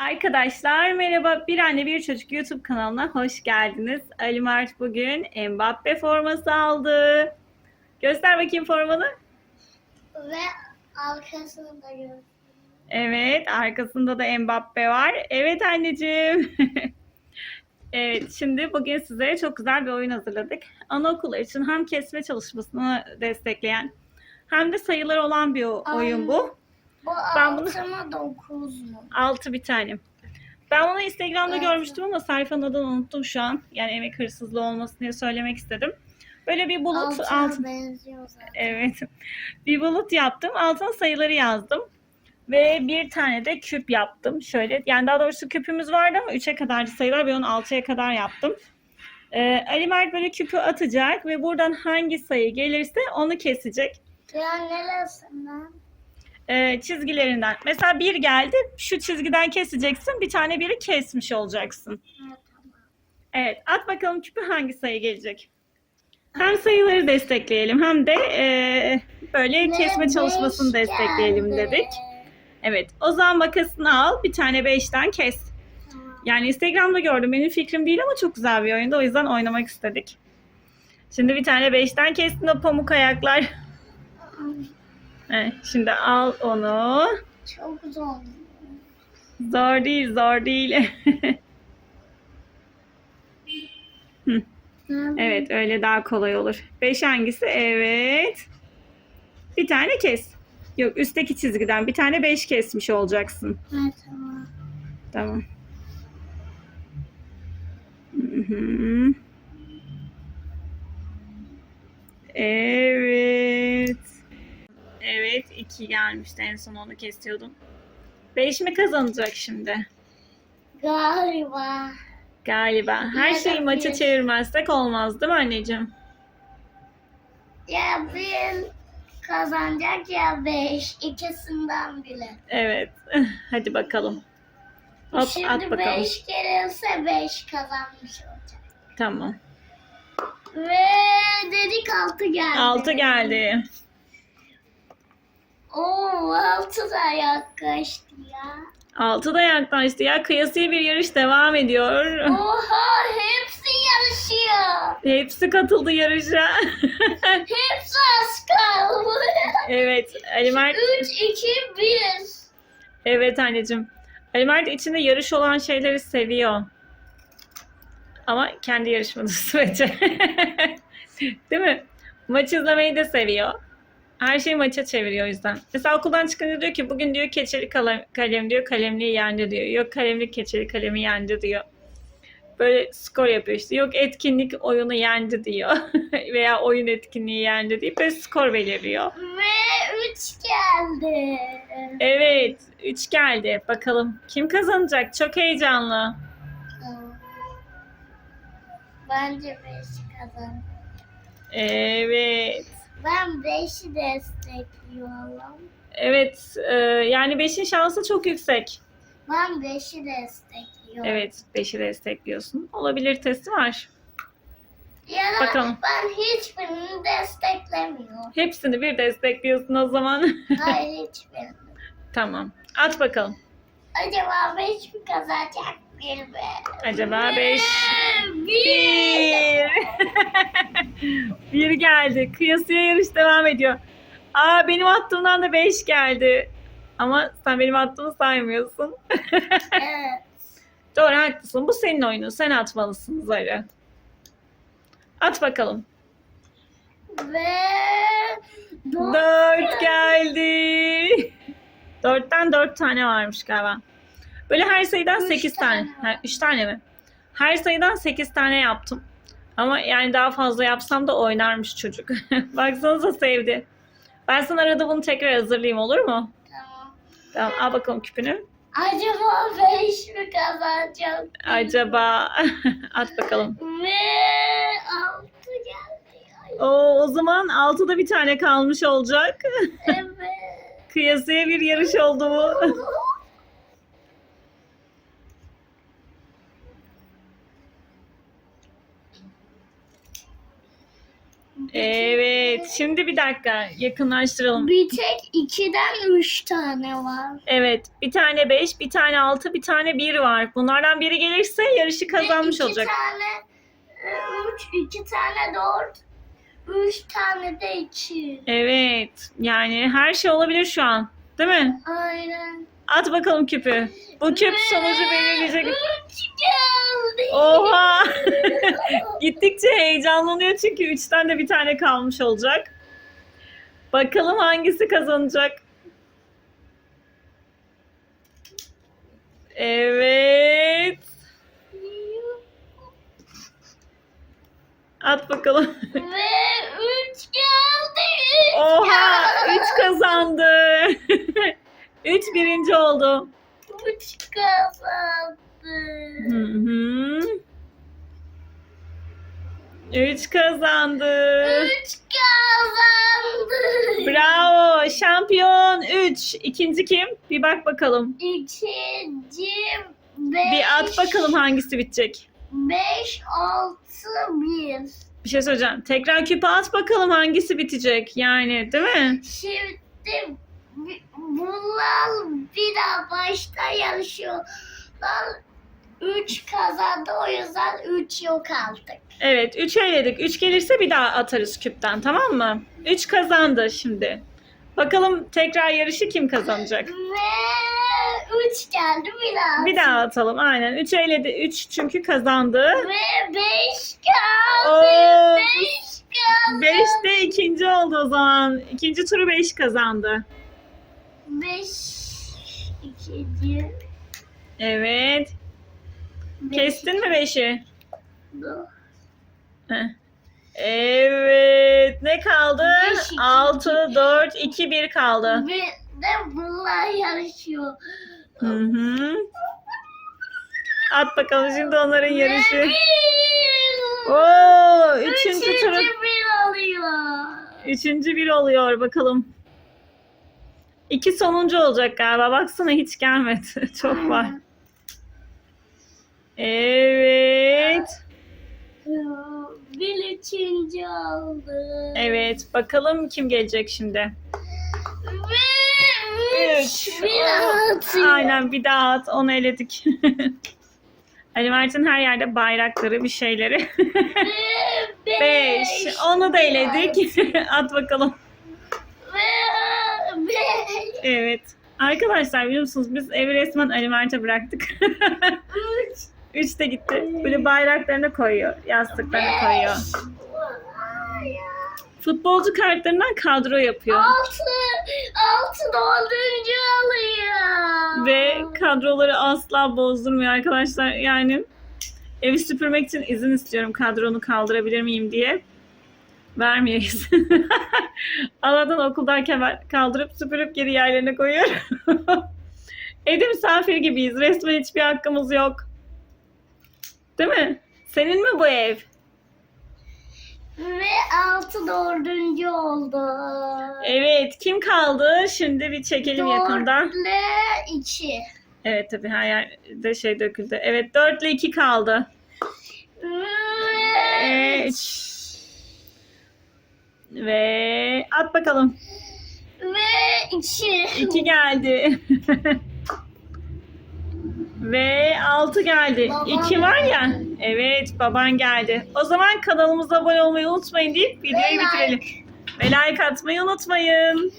Arkadaşlar merhaba. Bir Anne Bir Çocuk YouTube kanalına hoş geldiniz. Ali Mert bugün Mbappe forması aldı. Göster bakayım formanı. Ve arkasını da gördüm. Evet, arkasında da Mbappe var. Evet anneciğim. evet, şimdi bugün size çok güzel bir oyun hazırladık. Anaokulları için hem kesme çalışmasını destekleyen hem de sayıları olan bir oyun bu. Bu Ben bunu- altına dokuz mu? Altı bir tane. Ben onu Instagram'da Evet. görmüştüm ama sayfanın adını unuttum şu an. Yani emek hırsızlığı olmasın diye söylemek istedim. Böyle bir bulut Altına alt benziyor zaten. evet. Bir bulut yaptım. Altına sayıları yazdım. Ve bir tane de küp yaptım. Şöyle yani daha doğrusu küpümüz vardı ama 3'e kadar sayılar ben onu 6'ya kadar yaptım. Ee, Ali Mert böyle küpü atacak ve buradan hangi sayı gelirse onu kesecek. Ya neresinden? Ee, çizgilerinden. Mesela bir geldi şu çizgiden keseceksin. Bir tane biri kesmiş olacaksın. Evet, at bakalım küpü hangi sayı gelecek? Hem sayıları destekleyelim hem de eee, böyle kesme çalışmasını destekleyelim dedik. Evet, o zaman makasını al, bir tane beşten kes. Yani Instagram'da gördüm, benim fikrim değil ama çok güzel bir oyundu. O yüzden oynamak istedik. Şimdi bir tane beşten kestin o pamuk ayaklar. Evet, şimdi al onu. Çok zor. Zor değil, zor değil. Evet öyle daha kolay olur. 5 hangisi? Evet. Bir tane kes. Yok üstteki çizgiden bir tane 5 kesmiş olacaksın. Ha, tamam. Tamam. Hı hı. Evet. Evet 2 gelmişti en son onu kesiyordum. 5 mi kazanacak şimdi? Galiba. Galiba. Her şeyi maça çevirmezsek olmaz değil mi anneciğim? Ya bir kazanacak ya beş. İkisinden bile. Evet. Hadi bakalım. Hop Şimdi at bakalım. beş gelirse beş kazanmış olacak. Tamam. Ve dedik altı geldi. 6 geldi. Oo altı da yaklaştı ya. 6 da yaklaştı ya. Kıyasıya bir yarış devam ediyor. Oha hepsi yarışıyor. Hepsi katıldı yarışa. Hepsi az kaldı. evet. Ali Mert. 3, 2, 1. Evet anneciğim. Ali Mert içinde yarış olan şeyleri seviyor. Ama kendi yarışmadığı sürece. Değil mi? Maç izlemeyi de seviyor. Her şeyi maça çeviriyor o yüzden. Mesela okuldan çıkınca diyor ki bugün diyor keçeli kalem, kalem diyor kalemliği yendi diyor. Yok kalemlik keçeli kalemi yendi diyor. Böyle skor yapıyor işte. Yok etkinlik oyunu yendi diyor. Veya oyun etkinliği yendi diye böyle skor belirliyor. Ve 3 geldi. Evet 3 geldi. Bakalım kim kazanacak? Çok heyecanlı. Bence 5 kazan. Evet. Ben 5'i destekliyorum. Evet e, yani 5'in şansı çok yüksek. Ben 5'i destekliyorum. Evet 5'i destekliyorsun. Olabilir testi var. Ya da Bakalım. ben hiçbirini desteklemiyorum. Hepsini bir destekliyorsun o zaman. Hayır hiçbirini. tamam. At bakalım. Acaba 5 mi kazanacak bir mi? Acaba 5 Bir. Bir. geldi. Kıyasıya yarış devam ediyor. Aa benim attığımdan da 5 geldi. Ama sen benim attığımı saymıyorsun. Evet. Doğru haklısın. Bu senin oyunun. Sen atmalısın zarı. At bakalım. Ve dört. Dört geldi. Dörtten dört tane varmış galiba. Böyle her sayıdan Üç sekiz tane tane. var. Ha, üç tane mi? Her sayıdan sekiz tane yaptım. Ama yani daha fazla yapsam da oynarmış çocuk. Baksanıza sevdi. Ben sana arada bunu tekrar hazırlayayım olur mu? Tamam. Tamam al bakalım küpünü. Acaba 5 mi kazanacak? Acaba at bakalım. Ve 6 geldi. Ay, Oo, o zaman altıda bir tane kalmış olacak. Evet. Kıyasıya bir yarış oldu bu. Evet. Şimdi bir dakika. Yakınlaştıralım. Bir tek ikiden üç tane var. Evet. Bir tane 5, bir tane 6, bir tane 1 var. Bunlardan biri gelirse yarışı kazanmış Ve olacak. İki tane e, üç, iki tane dört, üç tane de iki. Evet. Yani her şey olabilir şu an. Değil mi? Aynen. At bakalım küpü. Bu küp sonucu belirleyecek. Üç geldi. Oha! Gittikçe heyecanlanıyor çünkü üçten de bir tane kalmış olacak. Bakalım hangisi kazanacak. Evet. At bakalım. Ve üç geldi. Üç Oha! geldi. Üç kazandı. Üç birinci oldu. Üç kazandı. Hı hı. Üç kazandı. Üç kazandı. Bravo. Şampiyon 3. İkinci kim? Bir bak bakalım. İkinci beş. Bir at bakalım hangisi bitecek. Beş, altı, bir. Bir şey söyleyeceğim. Tekrar küpe at bakalım hangisi bitecek. Yani değil mi? Şimdi bunlar bir daha başta yarışıyorlar. Üç kazandı o yüzden üç yok artık. Evet 3 eledik. 3 gelirse bir daha atarız küpten tamam mı? 3 kazandı şimdi. Bakalım tekrar yarışı kim kazanacak? Ve üç geldi bir daha. Bir daha atalım aynen. 3 eledi. 3 çünkü kazandı. Ve beş kaldı. Oo, Beş kaldı. 5 de ikinci oldu o zaman. İkinci turu 5 kazandı. Beş ikinci. Evet. Kestin mi 5'i? bu. Evet. Ne kaldı? Beş, iki, 6, 4, 2, 1 kaldı. Ve de bunlar yarışıyor. Hı hı. At bakalım şimdi onların yarışı. Oo, üçüncü Üçüncü turu. bir oluyor. Üçüncü bir oluyor bakalım. İki sonuncu olacak galiba. Baksana hiç gelmedi. Çok var. Evet. Bir üçüncü oldu. Evet. Bakalım kim gelecek şimdi. Ve Üç. Bir atıyor. Aynen bir daha at. Onu eledik. Ali Mert'in her yerde bayrakları bir şeyleri. Ve Beş. Onu da eledik. at bakalım. Ve beş. Evet. Arkadaşlar biliyor musunuz biz evi resmen Ali Mert'e bıraktık. Üç. De gitti. Böyle bayraklarını koyuyor. Yastıklarını koyuyor. Futbolcu kartlarından kadro yapıyor. Altı. Altı dördüncü alıyor. Ve kadroları asla bozdurmuyor arkadaşlar. Yani evi süpürmek için izin istiyorum kadronu kaldırabilir miyim diye. Vermiyor izin. Allah'tan okuldayken kaldırıp süpürüp geri yerlerine koyuyorum. Evde misafir gibiyiz. Resmen hiçbir hakkımız yok. Değil mi? Senin mi bu ev? Ve altı dördüncü oldu. Evet. Kim kaldı? Şimdi bir çekelim yakından. Dörtle iki. Evet tabii her yerde şey döküldü. Evet 4 ile 2 kaldı. Ve, Üç. Ve at bakalım. ve iki. 2 geldi. Ve 6 geldi. Babam 2 var ya. Evet baban geldi. O zaman kanalımıza abone olmayı unutmayın deyip videoyu Ve like. bitirelim. Ve like atmayı unutmayın.